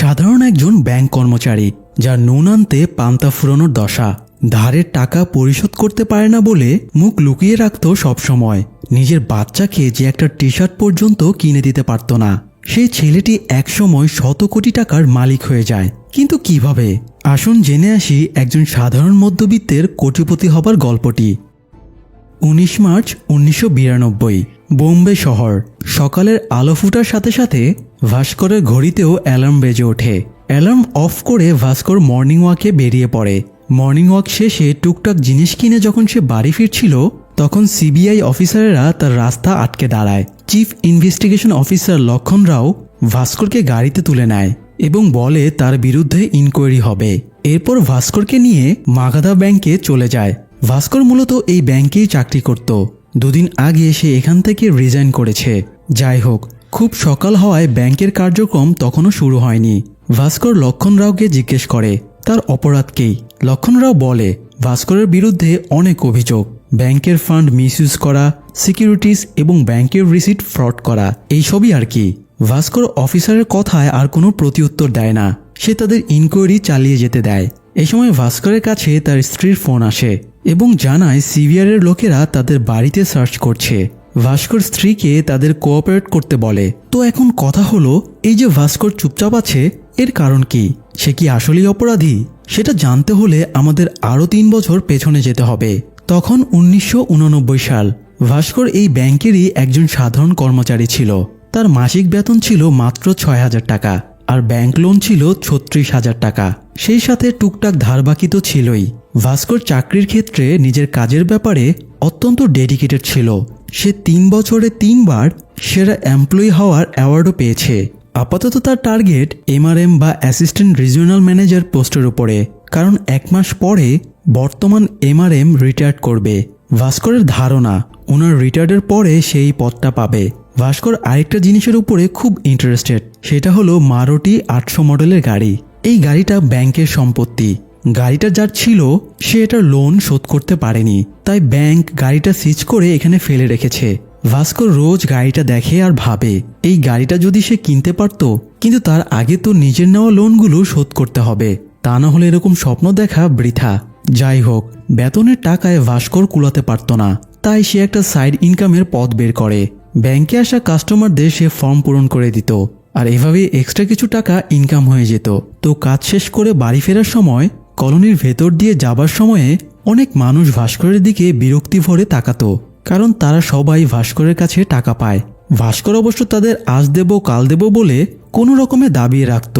সাধারণ একজন ব্যাংক কর্মচারী, যার নুন আনতে পান্তা ফুরানোর দশা। ধারের টাকা পরিশোধ করতে পারে না বলে মুখ লুকিয়ে রাখত সবসময় নিজের বাচ্চাকে যে একটা টি শার্ট পর্যন্ত কিনে দিতে পারত না। সেই ছেলেটি একসময় শত কোটি টাকার মালিক হয়ে যায়। কিন্তু কীভাবে? আসুন জেনে আসি একজন সাধারণ মধ্যবিত্তের কোটিপতি হবার গল্পটি। উনিশ মার্চ উনিশশো বিরানব্বই। বোম্বে শহর। সকালের আলো ফুটার সাথে সাথে ভাস্করের ঘড়িতেও অ্যালার্ম বেজে ওঠে। অ্যালার্ম অফ করে ভাস্কর মর্নিং ওয়াকে বেরিয়ে পড়ে। মর্নিং ওয়াক শেষে টুকটাক জিনিস কিনে যখন সে বাড়ি ফিরছিল, তখন সিবিআই অফিসারেরা তার রাস্তা আটকে দাঁড়ায়। চিফ ইনভেস্টিগেশন অফিসার লক্ষণ রাও ভাস্করকে গাড়িতে তুলে নেয় এবং বলে তার বিরুদ্ধে ইনকোয়ারি হবে। এরপর ভাস্করকে নিয়ে মাগাধা ব্যাংকে চলে যায়। ভাস্কর মূলত এই ব্যাংকেই চাকরি করত। দুদিন আগে সে এখান থেকে রিজাইন করেছে। যাই হোক, খুব সকাল হওয়ায় ব্যাংকের কার্যক্রম তখনও শুরু হয়নি। ভাস্কর লক্ষণ রাওকে জিজ্ঞেস করে, তার অপরাধকেই লক্ষণ রাও বলে, ভাস্করের বিরুদ্ধে অনেক অভিযোগ। ব্যাংকের ফান্ড মিসইউজ করা সিকিউরিটিস এবং ব্যাংকের রিসিট ফ্রড করা, এইসবই আর কি। ভাস্কর অফিসারের কথায় আর কোনো প্রতিউত্তর দেয় না। সে তাদের ইনকোয়ারি চালিয়ে যেতে দেয়। এই সময় ভাস্করের কাছে তার স্ত্রীর ফোন আসে। এবং জানায় সিভিআরের লোকেরা তাদের বাড়িতে সার্চ করছে। ভাস্কর স্ত্রীকে তাদের কোঅপারেট করতে বলে। তো এখন কথা হলো, এই যে ভাস্কর চুপচাপ আছে, এর কারণ কি? সে কি আসলেই অপরাধী? সেটা জানতে হলে আমাদের আরও তিন বছর পেছনে যেতে হবে। তখন উনিশশো সাল, ভাস্কর এই ব্যাংকেরই একজন সাধারণ কর্মচারী ছিল। তার মাসিক বেতন ছিল মাত্র ছয় হাজার টাকা, আর ব্যাংক লোন ছিল ছত্রিশ হাজার টাকা। সেই সাথে টুকটাক ধার বাকি তো ছিলই। ভাস্কর চাকরির ক্ষেত্রে নিজের কাজের ব্যাপারে অত্যন্ত ডেডিকেটেড ছিল। সে তিন বছরে তিনবার সেরা এমপ্লয়ি হওয়ার অ্যাওয়ার্ডও পেয়েছে। আপাতত তার টার্গেট এমআরএম বা অ্যাসিস্ট্যান্ট রিজিওনাল ম্যানেজার পোস্টের উপরে, কারণ এক মাস পরে বর্তমান এমআরএম রিটায়ার্ড করবে। ভাস্করের ধারণা, ওনার রিটায়ার্ডের পরে সেই পদটা পাবে। ভাস্কর আরেকটা জিনিসের উপরে খুব ইন্টারেস্টেড সেটা হলো মারুটি আটশো মডেলের গাড়ি। এই গাড়িটা ব্যাংকের সম্পত্তি। গাড়িটা যার ছিল, সে এটার লোন শোধ করতে পারেনি। তাই ব্যাংক গাড়িটা সিজ করে এখানে ফেলে রেখেছে। ভাস্কর রোজ গাড়িটা দেখে আর ভাবে, এই গাড়িটা যদি সে কিনতে পারত, কিন্তু তার আগে তো নিজের নেওয়া লোনগুলো শোধ করতে হবে। তা না হলে এরকম স্বপ্ন দেখা বৃথা। যাই হোক, বেতনের টাকায় ভাস্কর কুলাতে পারত না। তাই সে একটা সাইড ইনকামের পথ বের করে। ব্যাংকে আসা কাস্টমারদের সে ফর্ম পূরণ করে দিত। আর এভাবে এক্সট্রা কিছু টাকা ইনকাম হয়ে যেত। তো কাজ শেষ করে বাড়ি ফেরার সময় কলোনির ভেতর দিয়ে যাবার সময়ে অনেক মানুষ ভাস্করের দিকে বিরক্তি ভরে তাকাতো, কারণ তারা সবাই ভাস্করের কাছে টাকা পায়। ভাস্কর অবশ্য তাদের আজ দেব, কাল দেব বলে কোনো রকমে দাবিয়ে রাখত।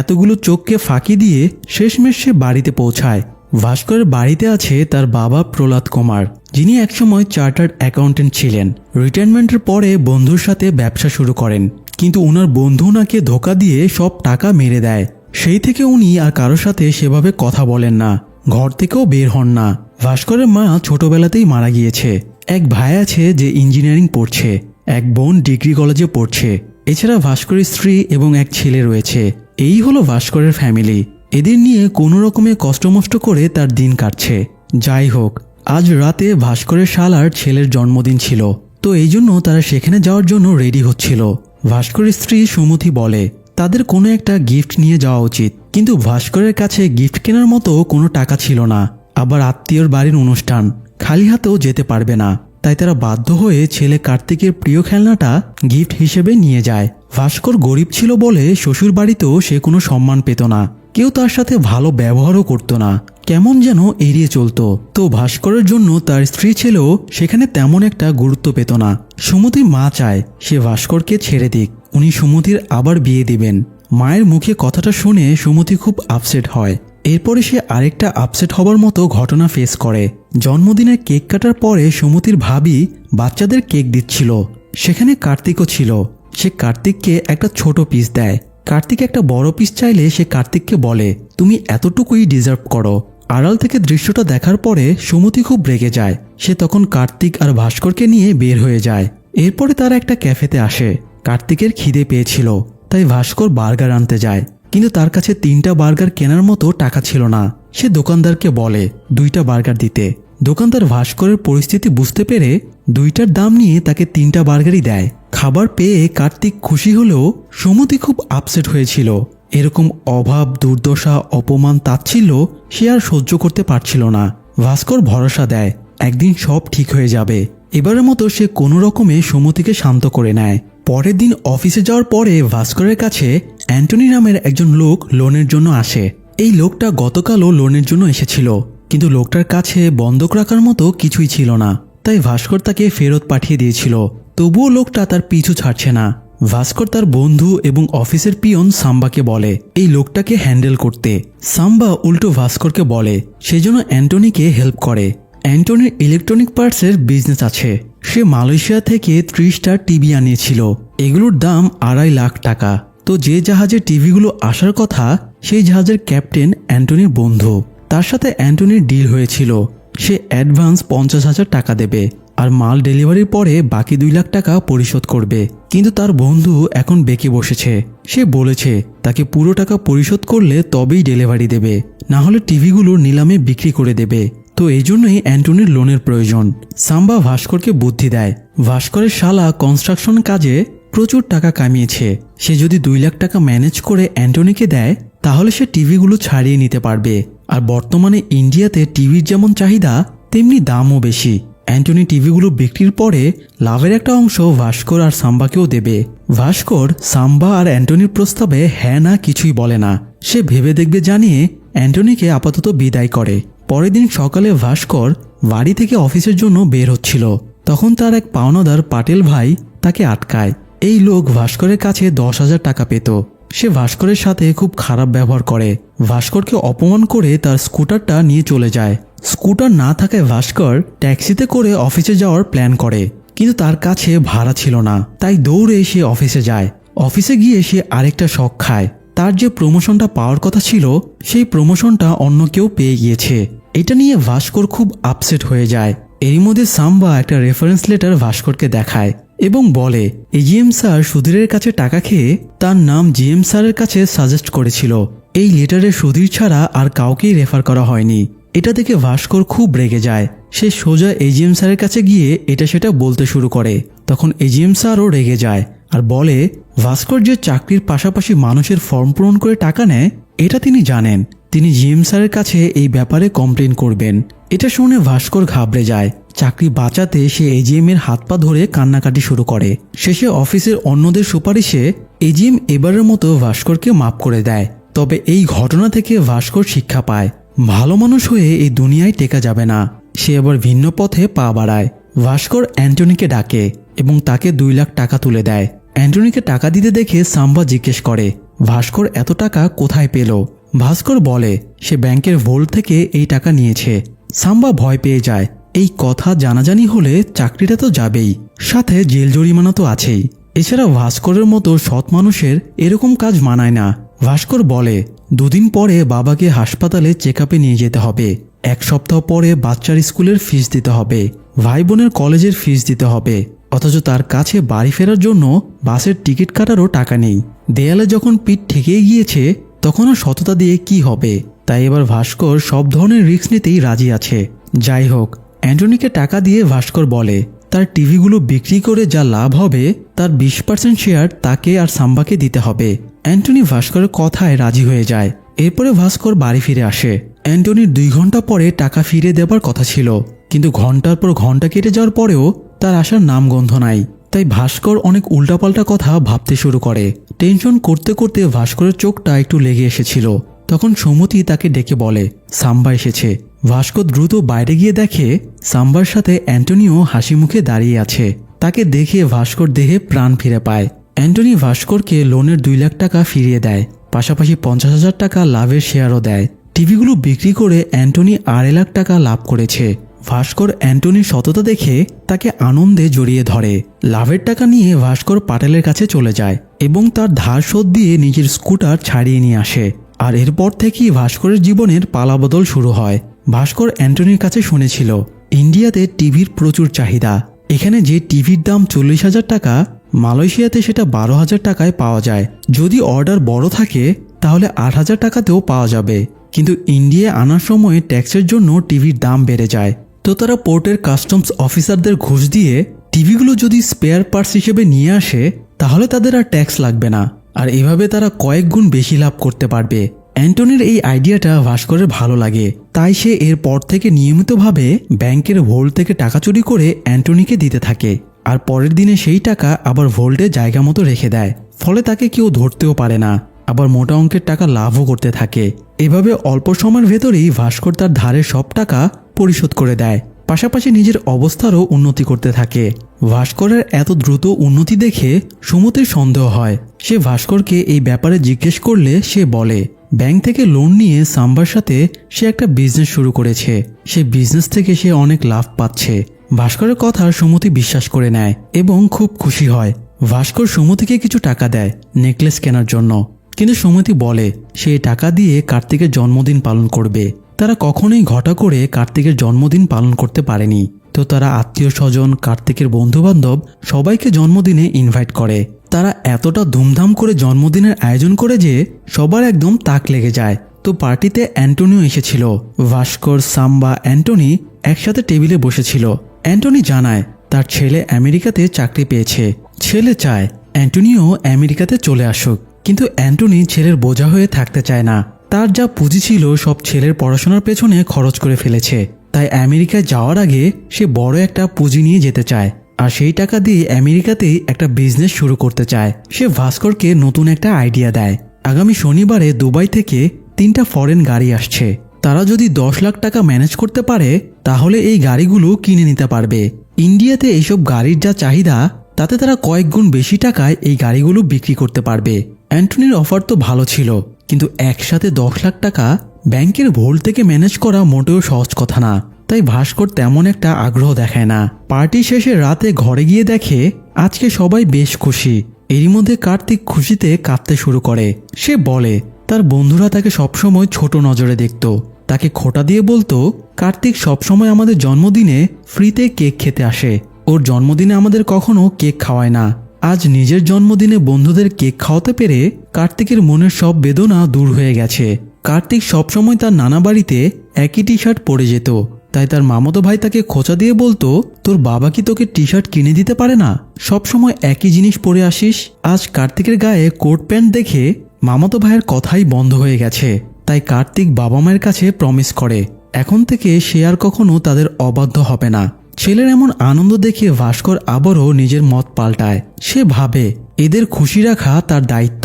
এতগুলো চোখকে ফাঁকি দিয়ে শেষমেশ সে বাড়িতে পৌঁছায়। ভাস্করের বাড়িতে আছে তার বাবা প্রহ্লাদ কুমার, যিনি একসময় চার্টার্ড অ্যাকাউন্টেন্ট ছিলেন। রিটায়ারমেন্টের পরে বন্ধুর সাথে ব্যবসা শুরু করেন, কিন্তু ওনার বন্ধু ওনাকে ধোকা দিয়ে সব টাকা মেরে দেয়। সেই থেকে উনি আর কারোর সাথে সেভাবে কথা বলেন না। ঘর থেকেও বের হন না। ভাস্করের মা ছোটবেলাতেই মারা গিয়েছে। এক ভাই আছে যে ইঞ্জিনিয়ারিং পড়ছে। এক বোন ডিগ্রি কলেজে পড়ছে। এছাড়া ভাস্করের স্ত্রী এবং এক ছেলে রয়েছে। এই হলো ভাস্করের ফ্যামিলি। এদের নিয়ে কোনো রকমে কষ্টমষ্ট করে তার দিন কাটছে। যাই হোক, আজ রাতে ভাস্করের শালার ছেলের জন্মদিন ছিল। তো এই জন্য তারা সেখানে যাওয়ার জন্য রেডি হচ্ছিল। ভাস্করের স্ত্রী সুমতি বলে তাদের কোনো একটা গিফট নিয়ে যাওয়া উচিত। কিন্তু ভাস্করের কাছে গিফট কেনার মতো কোনো টাকা ছিল না। আবার আত্মীয়র বাড়ির অনুষ্ঠান, খালি হাতেও যেতে পারবে না। তাই তারা বাধ্য হয়ে ছেলে কার্তিকের প্রিয় খেলনাটা গিফট হিসেবে নিয়ে যায়। ভাস্কর গরিব ছিল বলে শ্বশুর বাড়িতেও সে কোনো সম্মান পেত না। কেউ তার সাথে ভালো ব্যবহারও করতো না। কেমন যেন এড়িয়ে চলতো। তো ভাস্করের জন্য তার স্ত্রী ছেলেও সেখানে তেমন একটা গুরুত্ব পেত না। সুমতির মা চায় সে ভাস্করকে ছেড়ে দিক। উনি সুমতির আবার বিয়ে দিবেন। মায়ের মুখে কথাটা শুনে সুমতি খুব আপসেট হয়। এরপরে সে আরেকটা আপসেট হবার মতো ঘটনা ফেস করে। জন্মদিনের কেক কাটার পরে সুমতির ভাবি বাচ্চাদের কেক দিচ্ছিল। সেখানে কার্তিকও ছিল। সে কার্তিককে একটা ছোট পিস দেয়। কার্তিক একটা বড় পিস চাইলে সে কার্তিককে বলে, তুমি এতটুকুই ডিজার্ভ করো। আড়াল থেকে দৃশ্যটা দেখার পরে সুমতি খুব রেগে যায়। সে তখন কার্তিক আর ভাস্করকে নিয়ে বের হয়ে যায়। এরপরে তারা একটা ক্যাফেতে আসে। কার্তিকের খিদে পেয়েছিল, তাই ভাস্কর বার্গার আনতে যায়। কিন্তু তার কাছে তিনটা বার্গার কেনার মতো টাকা ছিল না। সে দোকানদারকে বলে, দুইটা বার্গার দিতে। দোকানদার ভাস্করের পরিস্থিতি বুঝতে পেরে দুইটার দাম নিয়ে তাকে তিনটা বার্গারই দেয়। খাবার পেয়ে কার্তিক খুশি হলেও সুমতি খুব আপসেট হয়েছিল। এরকম অভাব, দুর্দশা, অপমান, তাচ্ছিল্য সে আর সহ্য করতে পারছিল না। ভাস্কর ভরসা দেয়, একদিন সব ঠিক হয়ে যাবে। এবারের মতো সে কোনো রকমে সুমতিকে শান্ত করে নেয়। পরের দিন অফিসে যাওয়ার পরে ভাস্করের কাছে অ্যান্টনি নামের একজন লোক লোনের জন্য আসে। এই লোকটা গতকালও লোনের জন্য এসেছিল, কিন্তু লোকটার কাছে বন্ধক রাখার মতো কিছুই ছিল না। তাই ভাস্কর তাকে ফেরত পাঠিয়ে দিয়েছিল। তবুও লোকটা তার পিছু ছাড়ছে না। ভাস্কর তার বন্ধু এবং অফিসের পিয়ন সাম্বাকে বলে, এই লোকটাকে হ্যান্ডেল করতে। সাম্বা উল্টো ভাস্করকে বলে সেজন্য অ্যান্টনিকে হেল্প করে। অ্যান্টনির ইলেকট্রনিক পার্টসের বিজনেস আছে। সে মালয়েশিয়া থেকে ত্রিশটা টিভি আনিয়েছিল। এগুলোর দাম আড়াই লাখ টাকা। তো যে জাহাজে টিভিগুলো আসার কথা, সেই জাহাজের ক্যাপ্টেন অ্যান্টনির বন্ধু। তার সাথে অ্যান্টনির ডিল হয়েছিল। সে অ্যাডভান্স পঞ্চাশ হাজার টাকা দেবে আর মাল ডেলিভারির পরে বাকি দুই লাখ টাকা পরিশোধ করবে। কিন্তু তার বন্ধু এখন বেঁকে বসেছে। সে বলেছে, তাকে পুরো টাকা পরিশোধ করলে তবেই ডেলিভারি দেবে। না হলে টিভিগুলো নিলামে বিক্রি করে দেবে। তো এই জন্যই অ্যান্টনির লোনের প্রয়োজন। সাম্বা ভাস্করকে বুদ্ধি দেয়। ভাস্করের শালা কনস্ট্রাকশন কাজে প্রচুর টাকা কামিয়েছে। সে যদি দুই লাখ টাকা ম্যানেজ করে অ্যান্টনিকে দেয়, তাহলে সে টিভিগুলো ছাড়িয়ে নিতে পারবে। আর বর্তমানে ইন্ডিয়াতে টিভির যেমন চাহিদা, তেমনি দামও বেশি। অ্যান্টনি টিভিগুলো বিক্রির পরে লাভের একটা অংশ ভাস্কর আর সাম্বাকেও দেবে। ভাস্কর, সাম্বা আর অ্যান্টনির প্রস্তাবে হ্যাঁ না কিছুই বলে না। সে ভেবে দেখবে জানিয়ে অ্যান্টনিকে আপাতত বিদায় করে। পরের দিন সকালে ভাস্কর বাড়ি থেকে অফিসের জন্য বের হচ্ছিল। তখন তার এক পাওনাদার পাটেল ভাই তাকে আটকায়। এই লোক ভাস্করের কাছে দশ হাজার টাকা পেত। সে ভাস্করের সাথে খুব খারাপ ব্যবহার করে। ভাস্করকে অপমান করে তার স্কুটারটা নিয়ে চলে যায়। স্কুটার না থাকায় ভাস্কর ট্যাক্সিতে করে অফিসে যাওয়ার প্ল্যান করে। কিন্তু তার কাছে ভাড়া ছিল না। তাই দৌড়ে সে অফিসে যায়। অফিসে গিয়ে সে আরেকটা শখ খায়। তার যে প্রমোশনটা পাওয়ার কথা ছিল, সেই প্রমোশনটা অন্য কেউ পেয়ে গিয়েছে। এটা নিয়ে ভাস্কর খুব আপসেট হয়ে যায়। এরই মধ্যে সাম্বা একটা রেফারেন্স লেটার ভাস্করকে দেখায় এবং বলে এজিএম স্যার সুধীরের কাছে টাকা খেয়ে তার নাম জিএম স্যারের কাছে সাজেস্ট করেছিল। এই লেটারে সুধীর ছাড়া আর কাউকেই রেফার করা হয়নি। এটা দেখে ভাস্কর খুব রেগে যায়। সে সোজা এজিএম স্যারের কাছে গিয়ে এটা সেটা বলতে শুরু করে। তখন এজিএম স্যারও রেগে যায় আর বলে, ভাস্কর যে চাকরির পাশাপাশি মানুষের ফর্ম পূরণ করে টাকা নেয়, এটা তিনি জানেন। তিনি জিএম স্যারের কাছে এই ব্যাপারে কমপ্লেন করবেন। এটা শুনে ভাস্কর ঘাবড়ে যায়। চাকরি বাঁচাতে সে এজিএম এর হাত পা ধরে কান্নাকাটি শুরু করে। শেষে অফিসের অন্যদের সুপারিশে এজিএম এবারের মতো ভাস্করকে মাফ করে দেয়। তবে এই ঘটনা থেকে ভাস্কর শিক্ষা পায়। ভালো মানুষ হয়ে এই দুনিয়ায় টেকা যাবে না। সে আবার ভিন্ন পথে পা বাড়ায়। ভাস্কর অ্যান্টনিকে ডাকে এবং তাকে দুই লাখ টাকা তুলে দেয়। অ্যান্টনিকে টাকা দিতে দেখে সাম্বা জিজ্ঞেস করে, ভাস্কর, এত টাকা কোথায় পেল? ভাস্কর বলে, সে ব্যাংকের ভোল্ট থেকে এই টাকা নিয়েছে। সাম্বা ভয় পেয়ে যায়। এই কথা জানাজানি হলে চাকরিটা তো যাবেই। সাথে জেল জরিমানা তো আছেই। এছাড়া ভাস্করের মতো সৎ মানুষের এরকম কাজ মানায় না। ভাস্কর বলে, দুদিন পরে বাবাকে হাসপাতালে চেক নিয়ে যেতে হবে। এক সপ্তাহ পরে বাচ্চার স্কুলের ফিস দিতে হবে। ভাই বোনের কলেজের ফিস দিতে হবে। অথচ তার কাছে বাড়ি ফেরার জন্য বাসের টিকিট কাটারও টাকা নেই। দেয়ালে যখন পিঠ ঠেকেই গিয়েছে তখনও সততা দিয়ে কি হবে? তাই এবার ভাস্কর সব ধরনের রিস্ক নিতেই রাজি আছে। যাই হোক, অ্যান্টনিকে টাকা দিয়ে ভাস্কর বলে, তার টিভিগুলো বিক্রি করে যা লাভ হবে, তার বিশ পার্সেন্ট শেয়ার তাকে আর সাম্বাকে দিতে হবে। অ্যান্টনি ভাস্করের কথায় রাজি হয়ে যায়। এরপরে ভাস্কর বাড়ি ফিরে আসে। অ্যান্টনির দুই ঘণ্টা পরে টাকা ফিরে দেবার কথা ছিল, কিন্তু ঘণ্টার পর ঘণ্টা কেটে যাওয়ার পরেও তার আসার নামগন্ধ নাই। তাই ভাস্কর অনেক উল্টাপাল্টা কথা ভাবতে শুরু করে। টেনশন করতে করতে ভাস্করের চোখটা একটু লেগে এসেছিল। তখন সমতি তাকে ডেকে বলে, সাম্বা এসেছে। ভাস্কর দ্রুত বাইরে গিয়ে দেখে, সাম্বার সাথে অ্যান্টনিও হাসি মুখে দাঁড়িয়ে আছে। তাকে দেখে ভাস্কর দেহে প্রাণ ফিরে পায়। অ্যান্টনি ভাস্করকে লোনের দুই লাখ টাকা ফিরিয়ে দেয়, পাশাপাশি পঞ্চাশ হাজার টাকা লাভের শেয়ারও দেয়। টিভিগুলো বিক্রি করে অ্যান্টনি আড়াই লাখ টাকা লাভ করেছে। ভাস্কর অ্যান্টনির সততা দেখে তাকে আনন্দে জড়িয়ে ধরে। লাভের টাকা নিয়ে ভাস্কর পাটেলের কাছে চলে যায় এবং তার ধার শোধ দিয়ে নিজের স্কুটার ছাড়িয়ে নিয়ে আসে। আর এরপর থেকেই ভাস্করের জীবনের পালাবদল শুরু হয়। ভাস্কর অ্যান্টনির কাছে শুনেছিল, ইন্ডিয়াতে টিভির প্রচুর চাহিদা। এখানে যে টিভির দাম চল্লিশ হাজার টাকা, মালয়েশিয়াতে সেটা বারো হাজার টাকায় পাওয়া যায়। যদি অর্ডার বড় থাকে, তাহলে আট হাজার টাকাতেও পাওয়া যাবে। কিন্তু ইন্ডিয়ায় আনার সময় ট্যাক্সের জন্য টিভির দাম বেড়ে যায়। তো তারা পোর্টের কাস্টমস অফিসারদের ঘুষ দিয়ে টিভিগুলো যদি স্পেয়ার পার্টস হিসেবে নিয়ে আসে, তাহলে তাদের আর ট্যাক্স লাগবে না। আর এভাবে তারা কয়েক গুণ বেশি লাভ করতে পারবে। অ্যান্টনির এই আইডিয়াটা ভাস্করের ভালো লাগে। তাই সে এরপর থেকে নিয়মিতভাবে ব্যাংকের ভোল্ট থেকে টাকা চুরি করে অ্যান্টনিকে দিতে থাকে। আর পরের দিনে সেই টাকা আবার ভোল্টে জায়গা মতো রেখে দেয়। ফলে তাকে কেউ ধরতেও পারে না। আবার মোটা অঙ্কের টাকা লাভও করতে থাকে। এভাবে অল্প সময়ের ভেতরেই ভাস্কর তার ধারে সব টাকা পরিশোধ করে দেয়। পাশাপাশি নিজের অবস্থারও উন্নতি করতে থাকে। ভাস্করের এত দ্রুত উন্নতি দেখে সুমতির সন্দেহ হয়। সে ভাস্করকে এই ব্যাপারে জিজ্ঞেস করলে সে বলে, ব্যাংক থেকে লোন নিয়ে সাম্বার সাথে সে একটা বিজনেস শুরু করেছে। সে বিজনেস থেকে সে অনেক লাভ পাচ্ছে। ভাস্করের কথা সুমতি বিশ্বাস করে নেয় এবং খুব খুশি হয়। ভাস্কর সুমতিকে কিছু টাকা দেয়, নেকলেস কেনার জন্য। কিন্তু সুমতি বলে, সে টাকা দিয়ে কার্তিকের জন্মদিন পালন করবে। তারা কখনোই ঘটা করে কার্তিকের জন্মদিন পালন করতে পারেনি। তো তারা আত্মীয় স্বজন, কার্তিকের বন্ধুবান্ধব সবাইকে জন্মদিনে ইনভাইট করে। তারা এতটা ধুমধাম করে জন্মদিনের আয়োজন করে যে সবার একদম তাক লেগে যায়। তো পার্টিতে অ্যান্টনিও এসেছিল। ভাস্কর, সাম্বা, অ্যান্টনি একসাথে টেবিলে বসেছিল। অ্যান্টনি জানায়, তার ছেলে আমেরিকাতে চাকরি পেয়েছে। ছেলে চায়, অ্যান্টনিও আমেরিকাতে চলে আসুক। কিন্তু অ্যান্টনি ছেলের বোঝা হয়ে থাকতে চায় না। তার যা পুঁজি ছিল সব ছেলের পড়াশোনার পেছনে খরচ করে ফেলেছে। তাই আমেরিকায় যাওয়ার আগে সে বড় একটা পুঁজি নিয়ে যেতে চায়। আর সেই টাকা দিয়ে আমেরিকাতেই একটা বিজনেস শুরু করতে চায়। সে ভাস্করকে নতুন একটা আইডিয়া দেয়। আগামী শনিবারে দুবাই থেকে তিনটা ফরেন গাড়ি আসছে। তারা যদি দশ লাখ টাকা ম্যানেজ করতে পারে, তাহলে এই গাড়িগুলো কিনে নিতে পারবে। ইন্ডিয়াতে এইসব গাড়ির যা চাহিদা, তাতে তারা কয়েক গুণ বেশি টাকায় এই গাড়িগুলো বিক্রি করতে পারবে। অ্যান্টনির অফার তো ভালো ছিল, কিন্তু একসাথে দশ লাখ টাকা ব্যাংকের ভোল থেকে ম্যানেজ করা মোটেও সহজ কথা না। তাই ভাস্কর তেমন একটা আগ্রহ দেখায় না। পার্টি শেষে রাতে ঘরে গিয়ে দেখে, আজকে সবাই বেশ খুশি। এরই মধ্যে কার্তিক খুশিতে কাঁদতে শুরু করে। সে বলে, তার বন্ধুরা তাকে সবসময় ছোট নজরে দেখত। তাকে খোটা দিয়ে বলতো, কার্তিক সবসময় আমাদের জন্মদিনে ফ্রিতে কেক খেতে আসে। ওর জন্মদিনে আমাদের কখনো কেক খাওয়ায় না। আজ নিজের জন্মদিনে বন্ধুদের কেক খাওয়াতে পেরে কার্তিকের মনের সব বেদনা দূর হয়ে গেছে। কার্তিক সবসময় তার নানা বাড়িতে একই টি শার্ট পরে যেত। তাই তার মামতো ভাই তাকে খোঁচা দিয়ে বলতো, তোর বাবা কি তোকে টি শার্ট কিনে দিতে পারে না? সবসময় একই জিনিস পরে আসিস। আজ কার্তিকের গায়ে কোট প্যান্ট দেখে মামাতো ভাইয়ের কথাই বন্ধ হয়ে গেছে। তাই কার্তিক বাবা মায়ের কাছে প্রমিস করে, এখন থেকে সে আর কখনো তাদের অবাধ্য হবে না। ছেলের এমন আনন্দ দেখে ভাস্কর আবারও নিজের মত পাল্টায়। সে ভাবে, এদের খুশি রাখা তার দায়িত্ব,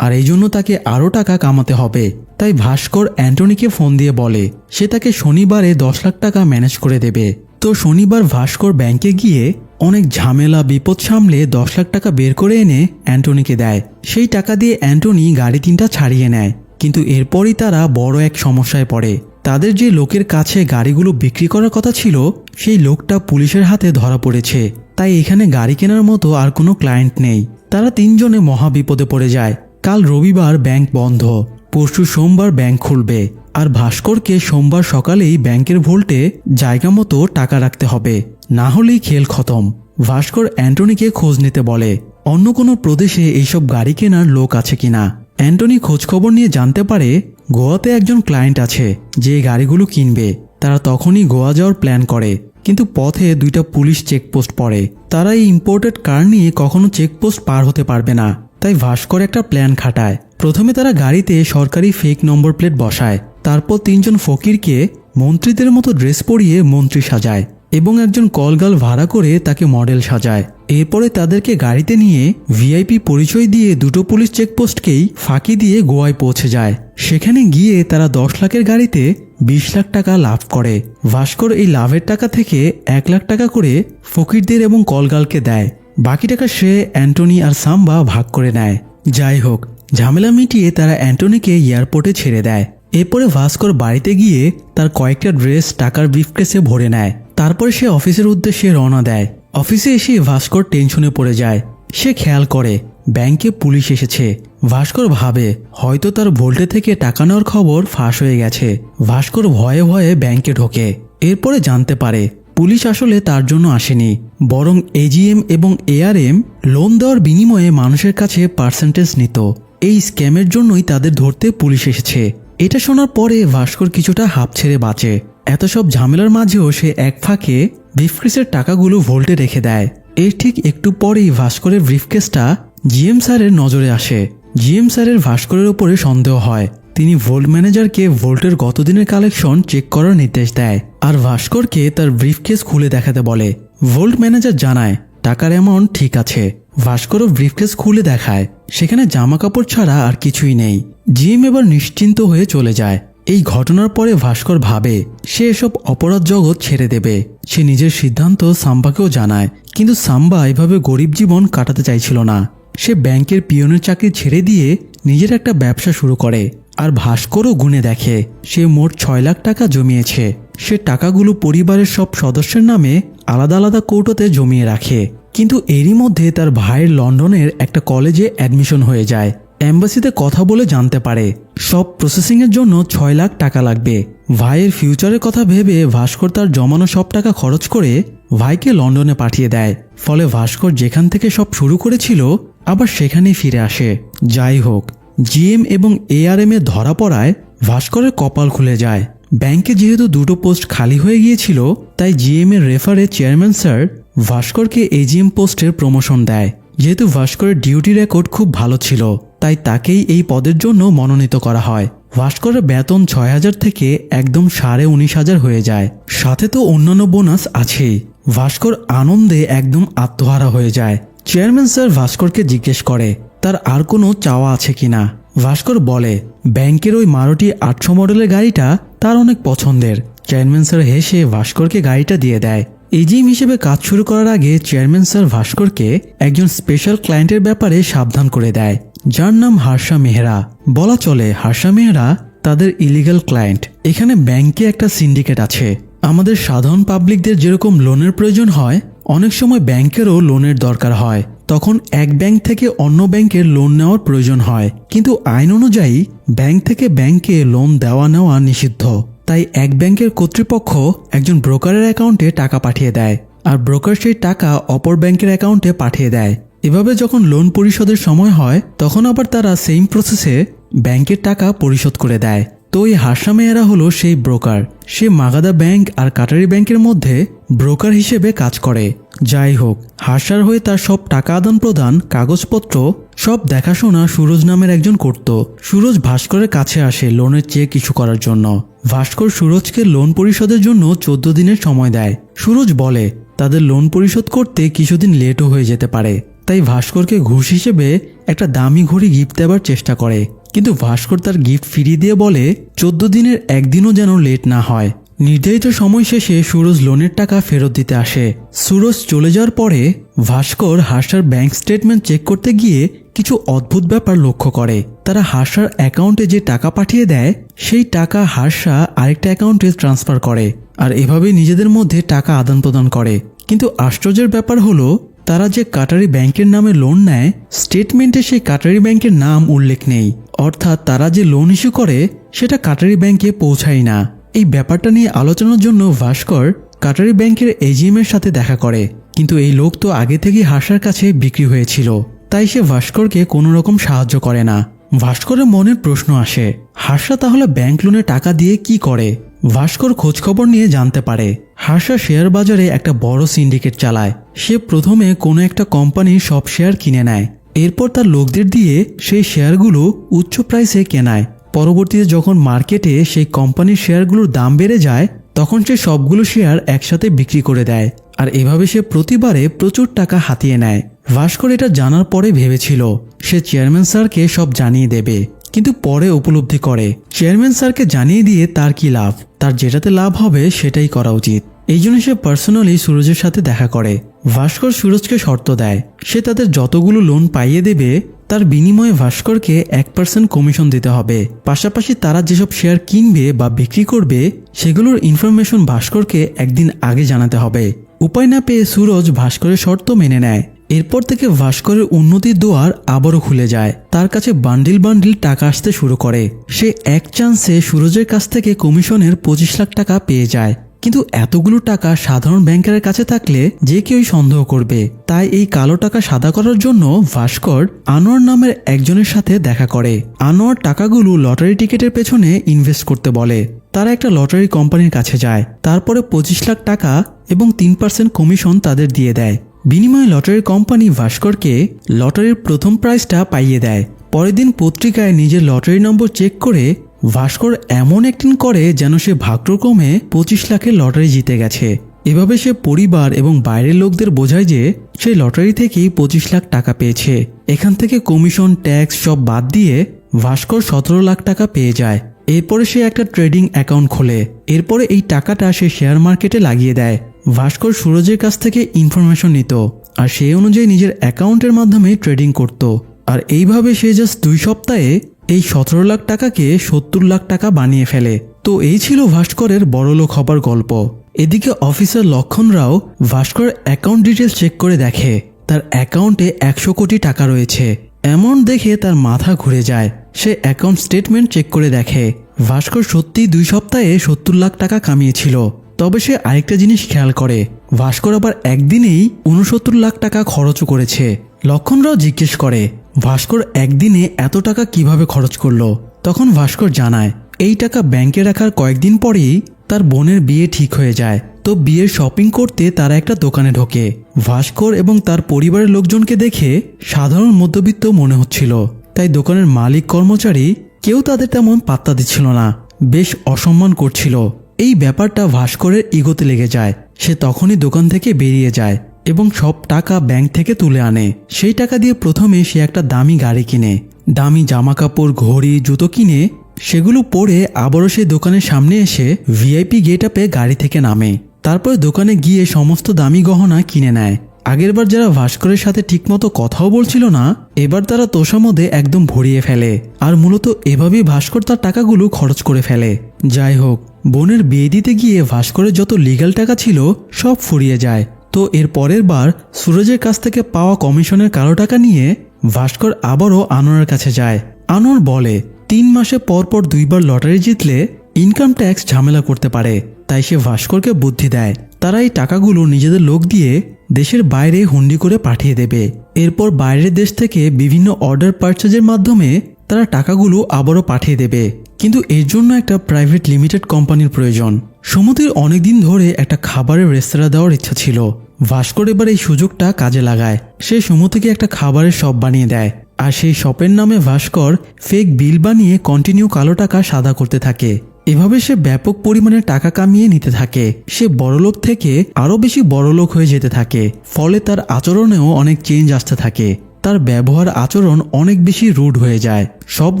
আর এই জন্য তাকে আরও টাকা কামাতে হবে। তাই ভাস্কর অ্যান্টনিকে ফোন দিয়ে বলে, সে তাকে শনিবারে দশ লাখ টাকা ম্যানেজ করে দেবে। তো শনিবার ভাস্কর ব্যাংকে গিয়ে অনেক ঝামেলা, বিপদ সামলে দশ লাখ টাকা বের করে এনে অ্যান্টনিকে দেয়। সেই টাকা দিয়ে অ্যান্টনি গাড়ি তিনটা ছাড়িয়ে নেয়, কিন্তু এরপরই তারা বড় এক সমস্যায় পড়ে। তাদের যে লোকের কাছে গাড়িগুলো বিক্রি করার কথা ছিল, সেই লোকটা পুলিশের হাতে ধরা পড়েছে। তাই এখানে গাড়ি কেনার মতো আর কোনো ক্লায়েন্ট নেই। তারা তিনজনে মহা বিপদে পড়ে যায়। কাল রবিবার ব্যাংক বন্ধ। পরশু সোমবার ব্যাংক খুলবে। আর ভাস্করকে সোমবার সকালেই ব্যাংকের ভোল্টে জায়গা মতো টাকা রাখতে হবে। না হলেই খেল খতম। ভাস্কর অ্যান্টনিকে খোঁজ নিতে বলে, অন্য কোনো প্রদেশে এইসব গাড়ি কেনার লোক আছে কিনা? অ্যান্টনি খোঁজখবর নিয়ে জানতে পারে গোয়াতে একজন ক্লায়েন্ট আছে, যে গাড়িগুলো কিনবে। তারা তখনই গোয়া যাওয়ার প্ল্যান করে। কিন্তু পথে দুইটা পুলিশ চেকপোস্ট পড়ে। তারা এই ইম্পোর্টেড কার নিয়ে কখনো চেকপোস্ট পার হতে পারবে না। তাই ভাস্কর একটা প্ল্যান খাটায়। প্রথমে তারা গাড়িতে সরকারি ফেক নম্বর প্লেট বসায়। তারপর তিনজন ফকিরকে মন্ত্রীদের মতো ড্রেস পরিয়ে মন্ত্রী সাজায়। এবং একজন কলগাল ভাড়া করে তাকে মডেল সাজায়। এরপরে তাদেরকে গাড়িতে নিয়ে ভিআইপি পরিচয় দিয়ে দুটো পুলিশ চেকপোস্টকেই ফাঁকি দিয়ে গোয়ায় পৌঁছে যায়। সেখানে গিয়ে তারা দশ লাখের গাড়িতে বিশ লাখ টাকা লাভ করে। ভাস্কর এই লাভের টাকা থেকে এক লাখ টাকা করে ফকিরদের এবং কলগালকে দেয়। বাকি টাকা সে অ্যান্টনি আর সাম্বা ভাগ করে নেয়। যাই হোক, ঝামেলা মিটিয়ে তারা অ্যান্টনিকে এয়ারপোর্টে ছেড়ে দেয়। এরপরে ভাস্কর বাড়িতে গিয়ে তার কয়েকটা ড্রেস টাকার ব্রিফকেসে ভরে নেয়। তারপরে সে অফিসের উদ্দেশ্যে রওনা দেয়। অফিসে এসে ভাস্কর টেনশনে পড়ে যায়। সে খেয়াল করে, ব্যাংকে পুলিশ এসেছে। ভাস্কর ভাবে, হয়তো তার ভোল্টে থেকে টাকা নেওয়ার খবর ফাঁস হয়ে গেছে। ভাস্কর ভয়ে ভয়ে ব্যাংকে ঢোকে। এরপরে জানতে পারে, পুলিশ আসলে তার জন্য আসেনি। বরং এজিএম এবং এআরএম লোন দেওয়ার বিনিময়ে মানুষের কাছে পার্সেন্টেজ নিত। এই স্ক্যামের জন্যই তাদের ধরতে পুলিশ এসেছে। এটা শোনার পরে ভাস্কর কিছুটা হাঁপ ছেড়ে বাঁচে। এত সব ঝামেলার মাঝেও সে এক ফাঁকে ব্রিফকেসের টাকাগুলো ভোল্টে রেখে দেয়। এর ঠিক একটু পরেই ভাস্করের ব্রিফকেসটা জিএম স্যারের নজরে আসে। জিএম স্যারের ভাস্করের উপরে সন্দেহ হয়। তিনি ভোল্ট ম্যানেজারকে ভোল্টের গতদিনের কালেকশন চেক করার নির্দেশ দেয় আর ভাস্করকে তার ব্রিফকেস খুলে দেখাতে বলে। ভোল্ট ম্যানেজার জানায়, টাকার অ্যামাউন্ট ঠিক আছে। ভাস্করও ব্রিফকেস খুলে দেখায়। সেখানে জামা কাপড় ছাড়া আর কিছুই নেই। জিএম এবার নিশ্চিন্ত হয়ে চলে যায়। এই ঘটনার পরে ভাস্কর ভাবে, সে এসব অপরাধ জগৎ ছেড়ে দেবে। সে নিজের সিদ্ধান্ত সাম্বাকেও জানায়, কিন্তু সাম্বা এভাবে গরিব জীবন কাটাতে চাইছিল না। সে ব্যাংকের পিয়নের চাকরি ছেড়ে দিয়ে নিজের একটা ব্যবসা শুরু করে, আর ভাস্করও গুনে দেখে, সে মোট ছয় লাখ টাকা জমিয়েছে। সে টাকাগুলো পরিবারের সব সদস্যের নামে আলাদা আলাদা কৌটোতে জমিয়ে রাখে। কিন্তু এরই মধ্যে তার ভাইয়ের লন্ডনের একটা কলেজে অ্যাডমিশন হয়ে যায়। অ্যাম্বাসিতে কথা বলে জানতে পারে। সব প্রসেসিংয়ের জন্য ছয় লাখ টাকা লাগবে। ভাইয়ের ফিউচারের কথা ভেবে ভাস্কর তার জমানো সব টাকা খরচ করে ভাইকে লন্ডনে পাঠিয়ে দেয়। ফলে ভাস্কর যেখান থেকে সব শুরু করেছিল আবার সেখানেই ফিরে আসে। যাই হোক, জিএম এবং এআরএম এ ধরা পড়ায় ভাস্করের কপাল খুলে যায়। ব্যাংকে যেহেতু দুটো পোস্ট খালি হয়ে গিয়েছিল, তাই জিএম এর রেফারে চেয়ারম্যান স্যার ভাস্করকে এজিএম পোস্টের প্রমোশন দেয়। যেহেতু ভাস্করের ডিউটি রেকর্ড খুব ভালো ছিল। তাই তাকেই এই পদের জন্য মনোনীত করা হয়। ভাস্করের বেতন ছয় হাজার থেকে একদম সাড়ে উনিশ হাজার হয়ে যায়। সাথে তো অন্যান্য বোনাস আছেই। ভাস্কর আনন্দে একদম আত্মহারা হয়ে যায়। চেয়ারম্যান স্যার ভাস্করকে জিজ্ঞেস করে, তার আর কোনো চাওয়া আছে কিনা ভাস্কর বলে, ব্যাংকের ওই মারুটি আটশো মডেলের গাড়িটা তার অনেক পছন্দের। চেয়ারম্যান স্যার হেসে ভাস্করকে গাড়িটা দিয়ে দেয়। এজিএম হিসেবে কাজ শুরু করার আগে চেয়ারম্যান স্যার ভাস্করকে একজন স্পেশাল ক্লায়েন্টের ব্যাপারে সাবধান করে দেয়। যার নাম হার্ষা মেহরা। বলা চলে হার্ষা মেহরা তাদের ইলিগাল ক্লায়েন্ট এখানে ব্যাংকে একটা সিন্ডিকেট আছে। আমাদের সাধারণ পাবলিকদের যেরকম লোনের প্রয়োজন হয়, অনেক সময় ব্যাংকেরও লোনের দরকার হয়। তখন এক ব্যাংক থেকে অন্য ব্যাংকের লোন নেওয়ার প্রয়োজন হয়। কিন্তু আইন অনুযায়ী, ব্যাংক থেকে ব্যাংকে লোন দেওয়া নেওয়া নিষিদ্ধ। তাই এক ব্যাংকের কর্তৃপক্ষ একজন ব্রোকারের অ্যাকাউন্টে টাকা পাঠিয়ে দেয়। আর ব্রোকার সেই টাকা অপর ব্যাংকের অ্যাকাউন্টে পাঠিয়ে দেয়। এভাবে যখন লোন পরিশোধের সময় হয়, তখন আবার তারা সেম প্রসেসে ব্যাংকের টাকা পরিশোধ করে দেয়। তো এই হাসা মেয়েরা হলো সেই ব্রোকার সে মাগাদা ব্যাংক আর কাটারি ব্যাংকের মধ্যে ব্রোকার হিসেবে কাজ করে। যাই হোক, হাসার হয়ে তার সব টাকা আদান প্রদান, কাগজপত্র, সব দেখাশোনা সুরজ নামের একজন করত। সুরজ ভাস্করের কাছে আসে লোনের চেক ইস্যু করার জন্য। ভাস্কর সুরজকে লোন পরিশোধের জন্য চোদ্দ দিনের সময় দেয়। সুরজ বলে, তাদের লোন পরিশোধ করতে কিছুদিন লেটও হয়ে যেতে পারে। তাই ভাস্করকে ঘুষ হিসেবে একটা দামি ঘড়ি গিফট দেওয়ার চেষ্টা করে। কিন্তু ভাস্কর তার গিফট ফিরিয়ে দিয়ে বলে, চোদ্দ দিনের একদিনও যেন লেট না হয়। নির্ধারিত সময় শেষে সুরজ লোনের টাকা ফেরত দিতে আসে। সুরজ চলে যাওয়ার পরে ভাস্কর হাসার ব্যাংক স্টেটমেন্ট চেক করতে গিয়ে কিছু অদ্ভুত ব্যাপার লক্ষ্য করে। তারা হাসার অ্যাকাউন্টে যে টাকা পাঠিয়ে দেয়, সেই টাকা হাসা আরেকটা অ্যাকাউন্টে ট্রান্সফার করে। আর এভাবেই নিজেদের মধ্যে টাকা আদান প্রদান করে। কিন্তু আশ্চর্যের ব্যাপার হলো তারা যে কাটারি ব্যাংকের নামে লোন নেয় স্টেটমেন্টে সেই কাটারি ব্যাংকের নাম উল্লেখ নেই। অর্থাৎ তারা যে লোন ইস্যু করে, সেটা কাটারি ব্যাংকে পৌঁছায় না। এই ব্যাপারটা নিয়ে আলোচনার জন্য ভাস্কর কাটারি ব্যাংকের এজিএম এর সাথে দেখা করে। কিন্তু এই লোক তো আগে থেকেই হাসার কাছে বিক্রি হয়েছিল। তাই সে ভাস্করকে কোনো রকম সাহায্য করে না। ভাস্করের মনের প্রশ্ন আসে, হাসা তাহলে ব্যাংক লোনে টাকা দিয়ে কি করে? ভাস্কর খোঁজখবর নিয়ে জানতে পারে, হাসা শেয়ার বাজারে একটা বড় সিন্ডিকেট চালায়। সে প্রথমে কোনো একটা কোম্পানির সব শেয়ার কিনে নেয়। এরপর তার লোকদের দিয়ে সেই শেয়ারগুলো উচ্চ প্রাইসে কেনায়। পরবর্তীতে যখন মার্কেটে সেই কোম্পানির শেয়ারগুলোর দাম বেড়ে যায়, তখন সে সবগুলো শেয়ার একসাথে বিক্রি করে দেয়। আর এভাবে সে প্রতিবারে প্রচুর টাকা হাতিয়ে নেয়। ভাস্কর এটা জানার পরে ভেবেছিল, সে চেয়ারম্যান স্যারকে সব জানিয়ে দেবে। কিন্তু পরে উপলব্ধি করে। চেয়ারম্যান স্যারকে জানিয়ে দিয়ে তার কি লাভ? তার যেটাতে লাভ হবে সেটাই করা উচিত। এই জন্য সে পার্সোনালি সুরজের সাথে দেখা করে। ভাস্কর সুরজকে শর্ত দেয়। সে তাদের যতগুলো লোন পাইয়ে দেবে, তার বিনিময়ে ভাস্করকে এক পার্সেন্ট কমিশন দিতে হবে। পাশাপাশি তারা যেসব শেয়ার কিনবে বা বিক্রি করবে, সেগুলোর ইনফরমেশন ভাস্করকে একদিন আগে জানাতে হবে। উপায় না পেয়ে সুরজ ভাস্করের শর্ত মেনে নেয়। এরপর থেকে ভাস্করের উন্নতির দোয়ার আবারও খুলে যায়। তার কাছে বান্ডিল বান্ডিল টাকা আসতে শুরু করে। সে এক চান্সে সুরজের কাছ থেকে কমিশনের পঁচিশ লাখ টাকা পেয়ে যায়। কিন্তু এতগুলো টাকা সাধারণ ব্যাংকারের কাছে থাকলে যে কেউই সন্দেহ করবে। তাই এই কালো টাকা সাদা করার জন্য ভাস্কর আনোয়ার নামের একজনের সাথে দেখা করে। আনোয়ার টাকাগুলো লটারি টিকিটের পেছনে ইনভেস্ট করতে বলে। তারা একটা লটারি কোম্পানির কাছে যায়। তারপরে পঁচিশ লাখ টাকা এবং তিন পার্সেন্ট কমিশন তাদের দিয়ে দেয়। বিনিময়ে লটারির কোম্পানি ভাস্করকে লটারির প্রথম প্রাইজটা পাইয়ে দেয়। পরের দিন পত্রিকায় নিজের লটারি নম্বর চেক করে ভাস্কর এমন অ্যাক্টিং করে যেন সে ভাগ্যক্রমে পঁচিশ লাখের লটারি জিতে গেছে। এভাবে সে পরিবার এবং বাইরের লোকদের বোঝায় যে সে লটারি থেকেই পঁচিশ লাখ টাকা পেয়েছে। এখান থেকে কমিশন, ট্যাক্স সব বাদ দিয়ে ভাস্কর সতেরো লাখ টাকা পেয়ে যায়। এরপরে সে একটা ট্রেডিং অ্যাকাউন্ট খোলে। এরপরে এই টাকাটা সে শেয়ার মার্কেটে লাগিয়ে দেয়। ভাস্কর সুরজের কাছ থেকে ইনফরমেশন নিত আর সেই অনুযায়ী নিজের অ্যাকাউন্টের মাধ্যমে ট্রেডিং করত। আর এইভাবে সে জাস্ট দুই সপ্তাহে এই সতেরো লাখ টাকাকে সত্তর লাখ টাকা বানিয়ে ফেলে। তো এই ছিল ভাস্করের বড়লোক হবার গল্প। এদিকে officer Lakshman Rao Bhaskar account details check করে দেখে। তার অ্যাকাউন্টে একশো কোটি টাকা রয়েছে। এমন দেখে তার মাথা ঘুরে যায়। সে অ্যাকাউন্ট স্টেটমেন্ট চেক করে দেখে। ভাস্কর সত্যি দুই সপ্তাহে সত্তর লাখ টাকা কামিয়েছিল। তবে সে আরেকটা জিনিস খেয়াল করে। ভাস্কর আবার একদিনেই উনসত্তর লাখ টাকা খরচও করেছে। লক্ষণরাও জিজ্ঞেস করে, ভাস্কর একদিনে এত টাকা কীভাবে খরচ করল? তখন ভাস্কর জানায়, এই টাকা ব্যাংকে রাখার কয়েকদিন পরেই তার বোনের বিয়ে ঠিক হয়ে যায়। তো বিয়ের শপিং করতে তারা একটা দোকানে ঢোকে। ভাস্কর এবং তার পরিবারের লোকজনকে দেখে সাধারণ মধ্যবিত্ত মনে হচ্ছিল। তাই দোকানের মালিক কর্মচারী কেউ তাদের তেমন পাত্তা দিচ্ছিল না। বেশ অসম্মান করছিল। এই ব্যাপারটা ভাস্করের ইগোতে লেগে যায়। সে তখনই দোকান থেকে বেরিয়ে যায় এবং সব টাকা ব্যাংক থেকে তুলে আনে। সেই টাকা দিয়ে প্রথমে সে একটা দামি গাড়ি কিনে। দামি জামা কাপড় ঘড়ি, জুতো কিনে সেগুলো পরে আবারও সে দোকানের সামনে এসে ভিআইপি গেট আপে গাড়ি থেকে নামে। তারপর দোকানে গিয়ে সমস্ত দামি গহনা কিনে নেয়। আগেরবার যারা ভাস্করের সাথে ঠিকমতো কথাও বলছিল না, এবার তারা তোষামদে একদম ভরিয়ে ফেলে। আর মূলত এভাবেই ভাস্কর তার টাকাগুলো খরচ করে ফেলে। যাই হোক বোনের বিয়ে দিতে গিয়ে ভাস্করের যত লিগ্যাল টাকা ছিল, সব ফুরিয়ে যায়। তো এর পরের বার সুরজের কাছ থেকে পাওয়া কমিশনের কালো টাকা নিয়ে ভাস্কর আবারও আনোয়ারের কাছে যায়। আনোয়ার বলে, তিন মাসে পর পর দুইবার লটারি জিতলে ইনকাম ট্যাক্স ঝামেলা করতে পারে। তাই সে ভাস্করকে বুদ্ধি দেয়। তারা এই টাকাগুলো নিজেদের লোক দিয়ে দেশের বাইরে হুন্ডি করে পাঠিয়ে দেবে। এরপর বাইরের দেশ থেকে বিভিন্ন অর্ডার পার্চেজের মাধ্যমে তারা টাকাগুলো আবারও পাঠিয়ে দেবে। কিন্তু এর জন্য একটা প্রাইভেট লিমিটেড কোম্পানির প্রয়োজন। সুমতির অনেকদিন ধরে একটা খাবারের রেস্তোরাঁ দেওয়ার ইচ্ছা ছিল। ভাস্কর এবার এই সুযোগটা কাজে লাগায়। সে সুমতিকে একটা খাবারের শপ বানিয়ে দেয়। আর সেই শপের নামে ভাস্কর ফেক বিল বানিয়ে কন্টিনিউ কালো টাকা সাদা করতে থাকে। এভাবে সে ব্যাপক পরিমাণে টাকা কামিয়ে নিতে থাকে। সে বড়লোক থেকে আরও বেশি বড়লোক হয়ে যেতে থাকে। ফলে তার আচরণেও অনেক চেঞ্জ আসতে থাকে। তার ব্যবহার আচরণ অনেক বেশি রুড হয়ে যায়। সব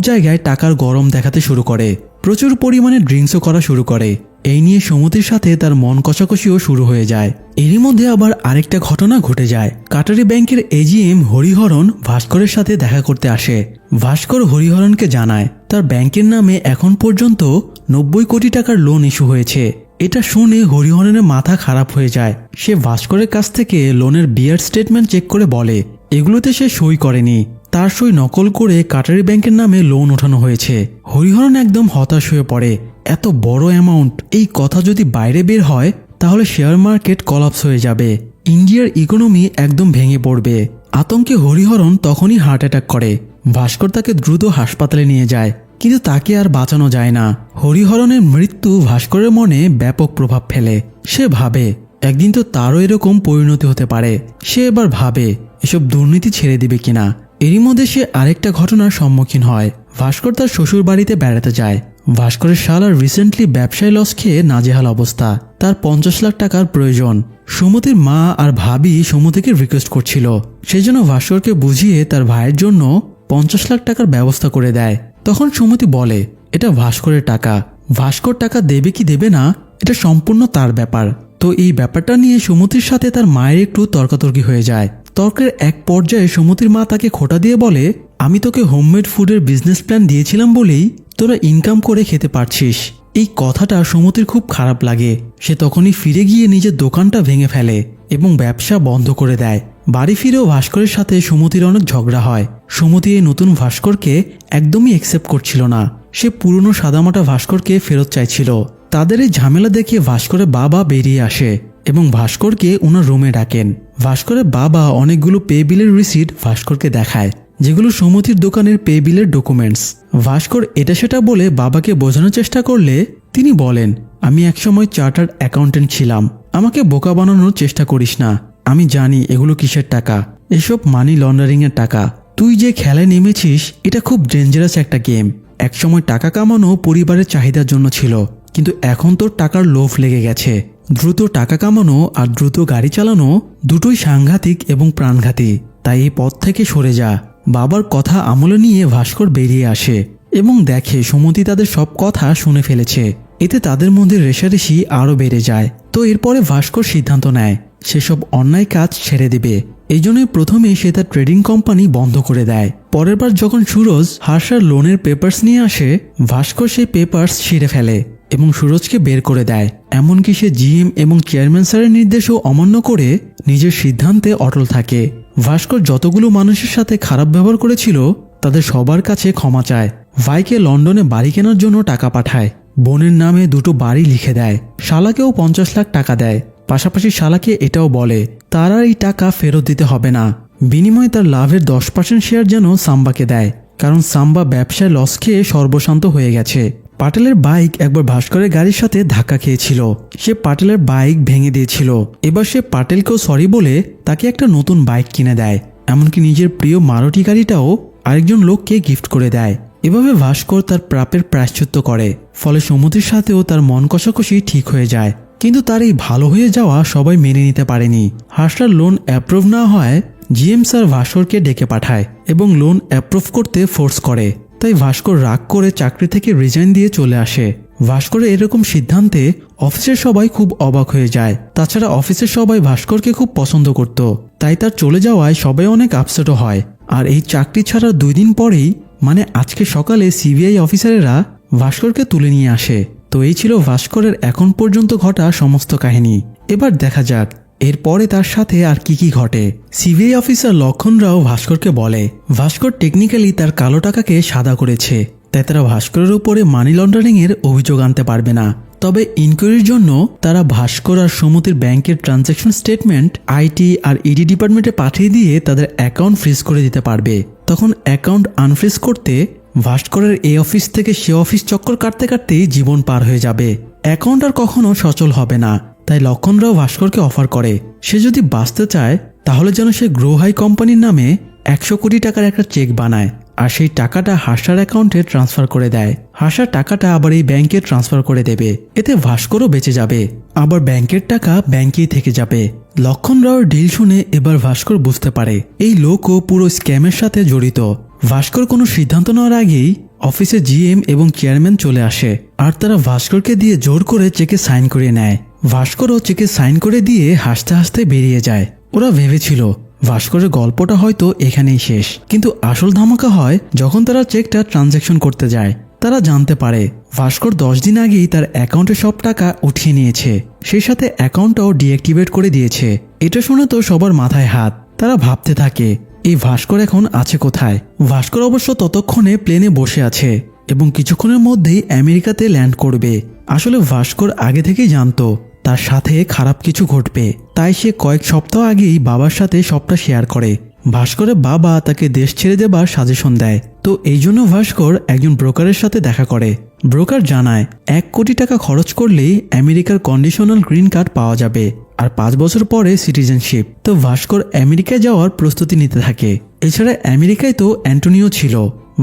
জায়গায় টাকার গরম দেখাতে শুরু করে। প্রচুর পরিমাণে ড্রিঙ্কসও করা শুরু করে। এই নিয়ে সমতির সাথে তার মন কষাকষিও শুরু হয়ে যায়। এরই মধ্যে আবার আরেকটা ঘটনা ঘটে যায়। কাটারি ব্যাংকের এজিএম হরিহরন ভাস্করের সাথে দেখা করতে আসে। ভাস্কর হরিহরনকে জানায়, তার ব্যাংকের নামে এখন পর্যন্ত নব্বই কোটি টাকার লোন ইস্যু হয়েছে। এটা শুনে হরিহরনের মাথা খারাপ হয়ে যায়। সে ভাস্করের কাছ থেকে লোনের বিয়ার স্টেটমেন্ট চেক করে বলে এগুলোতে সে সই করেনি। তার সই নকল করে কাটারি ব্যাংকের নামে লোন ওঠানো হয়েছে। হরিহরণ একদম হতাশ হয়ে পড়ে। এত বড় অ্যামাউন্ট এই কথা যদি বাইরে বের হয়, তাহলে শেয়ার মার্কেট কলাপস হয়ে যাবে। ইন্ডিয়ার ইকোনমি একদম ভেঙে পড়বে। আতঙ্কে হরিহরণ তখনই হার্ট অ্যাটাক করে। ভাস্কর তাকে দ্রুত হাসপাতালে নিয়ে যায়, কিন্তু তাকে আর বাঁচানো যায় না। হরিহরণের মৃত্যু ভাস্করের মনে ব্যাপক প্রভাব ফেলে। সে ভাবে, একদিন তো তারও এরকম পরিণতি হতে পারে। সে এবার ভাবে এসব দুর্নীতি ছেড়ে দিবে কিনা? এরই মধ্যে সে আরেকটা ঘটনার সম্মুখীন হয়। ভাস্কর তার শ্বশুর বাড়িতে বেড়াতে যায়। ভাস্করের শালার রিসেন্টলি ব্যবসায় লস খেয়ে নাজেহাল অবস্থা। তার পঞ্চাশ লাখ টাকার প্রয়োজন। সুমতির মা আর ভাবি সুমতিকে রিকোয়েস্ট করছিল। সেই জন্য ভাস্করকে বুঝিয়ে তার ভাইয়ের জন্য পঞ্চাশ লাখ টাকার ব্যবস্থা করে দেয়। তখন সুমতি বলে, এটা ভাস্করের টাকা। ভাস্কর টাকা দেবে কি দেবে না, এটা সম্পূর্ণ তার ব্যাপার। তো এই ব্যাপারটা নিয়ে সুমতির সাথে তার মায়ের একটু তর্কাতর্কি হয়ে যায়। তর্কের এক পর্যায়ে সমতির মা তাকে খোটা দিয়ে বলে, আমি তোকে হোমমেড ফুডের বিজনেস প্ল্যান দিয়েছিলাম বলেই তোরা ইনকাম করে খেতে পারছিস। এই কথাটা সুমতির খুব খারাপ লাগে। সে তখনই ফিরে গিয়ে নিজের দোকানটা ভেঙে ফেলে এবং ব্যবসা বন্ধ করে দেয়। বাড়ি ফিরেও ভাস্করের সাথে সুমতির অনেক ঝগড়া হয়। সুমতি এই নতুন ভাস্করকে একদমই অ্যাকসেপ্ট করছিল না। সে পুরনো সাদামাটা ভাস্করকে ফেরত চাইছিল। তাদের এই ঝামেলা দেখে ভাস্করের বাবা বেরিয়ে আসে এবং ভাস্করকে ওনার রুমে ডাকেন। ভাস্করের বাবা অনেকগুলো পে বিলের রিসিট ভাস্করকে দেখায়, যেগুলো সমতির দোকানের পে বিলের ডকুমেন্টস। ভাস্কর এটা সেটা বলে বাবাকে বোঝানোর চেষ্টা করলে তিনি বলেন, আমি একসময় চার্টার্ড অ্যাকাউন্টেন্ট ছিলাম। আমাকে বোকা বানানোর চেষ্টা করিস না। আমি জানি এগুলো কিসের টাকা। এসব মানি লন্ডারিং এর টাকা। তুই যে খেলায় নেমেছিস, এটা খুব ডেঞ্জারাস একটা গেম একসময় টাকা কামানো পরিবারের চাহিদার জন্য ছিল, কিন্তু এখন তোর টাকার লোভ লেগে গেছে। দ্রুত টাকা কামানো আর দ্রুত গাড়ি চালানো দুটোই সাংঘাতিক এবং প্রাণঘাতী। তাই এই পথ থেকে সরে যা। বাবার কথা আমলে নিয়ে ভাস্কর বেরিয়ে আসে এবং দেখে সুমতি তাদের সব কথা শুনে ফেলেছে। এতে তাদের মধ্যে রেশারেশি আরও বেড়ে যায়। তো এরপরে ভাস্কর সিদ্ধান্ত নেয়, সেসব অন্যায় কাজ ছেড়ে দেবে। এই জন্যই প্রথমে সে তার ট্রেডিং কোম্পানি বন্ধ করে দেয়। পরের বার যখন সুরজ হার্ষার লোনের পেপার্স নিয়ে আসে, ভাস্কর সেই পেপার্স ছিঁড়ে ফেলে। এবং সুরজকে বের করে দেয়। এমনকি সে জিএম এবং চেয়ারম্যান স্যারের নির্দেশও অমান্য করে নিজের সিদ্ধান্তে অটল থাকে। ভাস্কর যতগুলো মানুষের সাথে খারাপ ব্যবহার করেছিল, তাদের সবার কাছে ক্ষমা চায়। ভাইকে লন্ডনে বাড়ি কেনার জন্য টাকা পাঠায়। বোনের নামে দুটো বাড়ি লিখে দেয়। শালাকেও পঞ্চাশ লাখ টাকা দেয়। পাশাপাশি শালাকে এটাও বলে, তার আর এই টাকা ফেরত দিতে হবে না। বিনিময়ে তার লাভের দশ পার্সেন্ট শেয়ার যেন সাম্বাকে দেয়। কারণ সাম্বা ব্যবসায় লস খেয়ে সর্বশান্ত হয়ে গেছে। পাটেলের বাইক একবার ভাস্করের গাড়ির সাথে ধাক্কা খেয়েছিল। সে পাটেলের বাইক ভেঙে দিয়েছিল। এবার সে পাটেলকেও সরি বলে তাকে একটা নতুন বাইক কিনে দেয়। এমনকি নিজের প্রিয় মারুটি গাড়িটাও আরেকজন লোককে গিফট করে দেয়। এভাবে ভাস্কর তার প্রাপের প্রায়শ্চিত্ত করে। ফলে সমুদ্রের সাথেও তার মন কষাকষি ঠিক হয়ে যায়। কিন্তু তার এই ভালো হয়ে যাওয়া সবাই মেনে নিতে পারেনি। হাসটার লোন অ্যাপ্রুভ না হয় জিএম স্যার ভাস্করকে ডেকে পাঠায় এবং লোন অ্যাপ্রুভ করতে ফোর্স করে। তাই ভাস্কর রাগ করে চাকরি থেকে রিজাইন দিয়ে চলে আসে। ভাস্করের এরকম সিদ্ধান্তে অফিসের সবাই খুব অবাক হয়ে যায়। তাছাড়া অফিসের সবাই ভাস্করকে খুব পছন্দ করত। তাই তার চলে যাওয়ায় সবাই অনেক আপসেটও হয়। আর এই চাকরি ছাড়ার দুই দিন পরেই মানে আজকে সকালে সিবিআই অফিসারেরা ভাস্করকে তুলে নিয়ে আসে। তো এই ছিল ভাস্করের এখন পর্যন্ত ঘটা সমস্ত কাহিনী। এবার দেখা যাক এরপরে তার সাথে আর কি কি ঘটে? সিবিআই অফিসার লক্ষণ রাও ভাস্করকে বলে, ভাস্কর টেকনিক্যালি তার কালো টাকাকে সাদা করেছে। তাই তারা ভাস্করের উপরে মানি লন্ডারিং এর অভিযোগ আনতে পারবে না। তবে ইনকোয়ারির জন্য তারা ভাস্কর আর সমতির ব্যাংকের ট্রানজ্যাকশন স্টেটমেন্ট আইটি আর ইডি ডিপার্টমেন্টে পাঠিয়ে দিয়ে তাদের অ্যাকাউন্ট ফ্রিজ করে দিতে পারবে। তখন অ্যাকাউন্ট আনফ্রিজ করতে ভাস্করের এ অফিস থেকে সে অফিস চক্কর কাটতে কাটতেই জীবন পার হয়ে যাবে। অ্যাকাউন্ট আর কখনো সচল হবে না। তাই লক্ষণরাও ভাস্করকে অফার করে। সে যদি বাঁচতে চায়, তাহলে যেন সে গ্রোহাই কোম্পানির নামে একশো কোটি টাকার একটা চেক বানায় আর সেই টাকাটা হাসার অ্যাকাউন্টে ট্রান্সফার করে দেয়। হাসার টাকাটা আবার এই ব্যাংকে ট্রান্সফার করে দেবে। এতে ভাস্করও বেঁচে যাবে। আবার ব্যাংকের টাকা ব্যাংকেই থেকে যাবে। লক্ষণ রাওয়ের ডিল শুনে এবার ভাস্কর বুঝতে পারে। এই লোকও পুরো স্ক্যামের সাথে জড়িত। ভাস্কর কোনো সিদ্ধান্ত নেওয়ার আগেই অফিসে জিএম এবং চেয়ারম্যান চলে আসে। আর তারা ভাস্করকে দিয়ে জোর করে চেকে সাইন করে নেয়। ভাস্করও চেকে সাইন করে দিয়ে হাসতে হাসতে বেরিয়ে যায়। ওরা ভেবেছিল, ভাস্করের গল্পটা হয়তো এখানেই শেষ। কিন্তু আসল ধামাকা হয় যখন তারা চেকটা ট্রানজ্যাকশন করতে যায়। তারা জানতে পারে, ভাস্কর দশ দিন আগেই তার অ্যাকাউন্টে সব টাকা উঠিয়ে নিয়েছে। সেই সাথে অ্যাকাউন্টটাও ডিঅ্যাক্টিভেট করে দিয়েছে। এটা শুনে তো সবার মাথায় হাত। তারা ভাবতে থাকে, এই ভাস্কর এখন আছে কোথায়? ভাস্কর অবশ্য ততক্ষণে প্লেনে বসে আছে এবং কিছুক্ষণের মধ্যেই আমেরিকাতে ল্যান্ড করবে। আসলে ভাস্কর আগে থেকেই জানতো তার সাথে খারাপ কিছু ঘটবে। তাই সে কয়েক সপ্তাহ আগেই বাবার সাথে সবটা শেয়ার করে। ভাস্করের বাবা তাকে দেশ ছেড়ে দেবার সাজেশন দেয়। তো এই জন্য ভাস্কর একজন ব্রোকারের সাথে দেখা করে। ব্রোকার জানায়, এক কোটি টাকা খরচ করলেই আমেরিকার কন্ডিশনাল গ্রিন কার্ড পাওয়া যাবে, আর পাঁচ বছর পরে সিটিজেনশিপ তো ভাস্কর আমেরিকায় যাওয়ার প্রস্তুতি নিতে থাকে। এছাড়া আমেরিকায় তো অ্যান্টোনিও ছিল।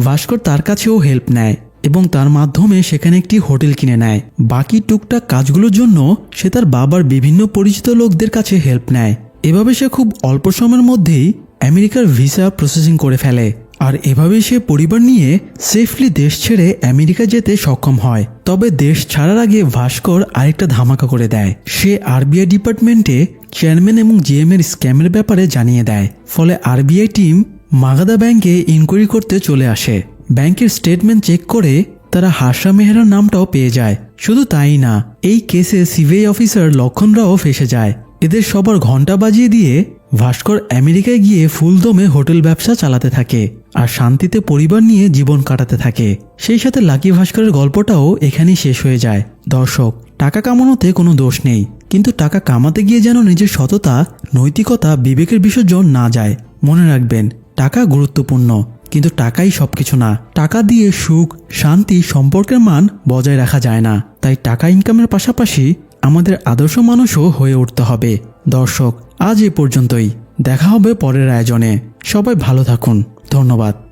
ভাস্কর তার কাছেও হেল্প নেয়। এবং তার মাধ্যমে সেখানে একটি হোটেল কিনে নেয়। বাকি টুকটাক কাজগুলোর জন্য সে তার বাবার বিভিন্ন পরিচিত লোকদের কাছে হেল্প নেয়। এভাবে সে খুব অল্প সময়ের মধ্যেই আমেরিকার ভিসা প্রসেসিং করে ফেলে। আর এভাবে সে পরিবার নিয়ে সেফলি দেশ ছেড়ে আমেরিকা যেতে সক্ষম হয়। তবে দেশ ছাড়ার আগে ভাস্কর আরেকটা ধামাকা করে দেয়। সে আরবিআই ডিপার্টমেন্টে চেয়ারম্যান এবং জিএম এর স্ক্যামের ব্যাপারে জানিয়ে দেয়। ফলে আরবিআই টিম মাগাদা ব্যাংকে ইনকোয়ারি করতে চলে আসে। ব্যাংকের স্টেটমেন্ট চেক করে তারা হাসা মেহরার নামটাও পেয়ে যায়। শুধু তাই না, এই কেসে সিবিআই অফিসার লক্ষণরাও ফেসে যায়। এদের সবার ঘণ্টা বাজিয়ে দিয়ে ভাস্কর আমেরিকায় গিয়ে ফুলদমে হোটেল ব্যবসা চালাতে থাকে আর শান্তিতে পরিবার নিয়ে জীবন কাটাতে থাকে। সেই সাথে লাকি ভাস্করের গল্পটাও এখানেই শেষ হয়ে যায়। দর্শক, টাকা কামানোতে কোনো দোষ নেই, কিন্তু টাকা কামাতে গিয়ে যেন নিজের সততা, নৈতিকতা, বিবেকের বিসর্জন না যায়। মনে রাখবেন, টাকা গুরুত্বপূর্ণ। কিন্তু টাকাই সবকিছু না। টাকা দিয়ে সুখ, শান্তি, সম্পর্কের মান বজায় রাখা যায় না। তাই টাকা ইনকামের পাশাপাশি আমাদের আদর্শ মানুষও হয়ে উঠতে হবে। দর্শক, আজ এ পর্যন্তই। দেখা হবে পরের আয়োজনে। সবাই ভালো থাকুন। ধন্যবাদ।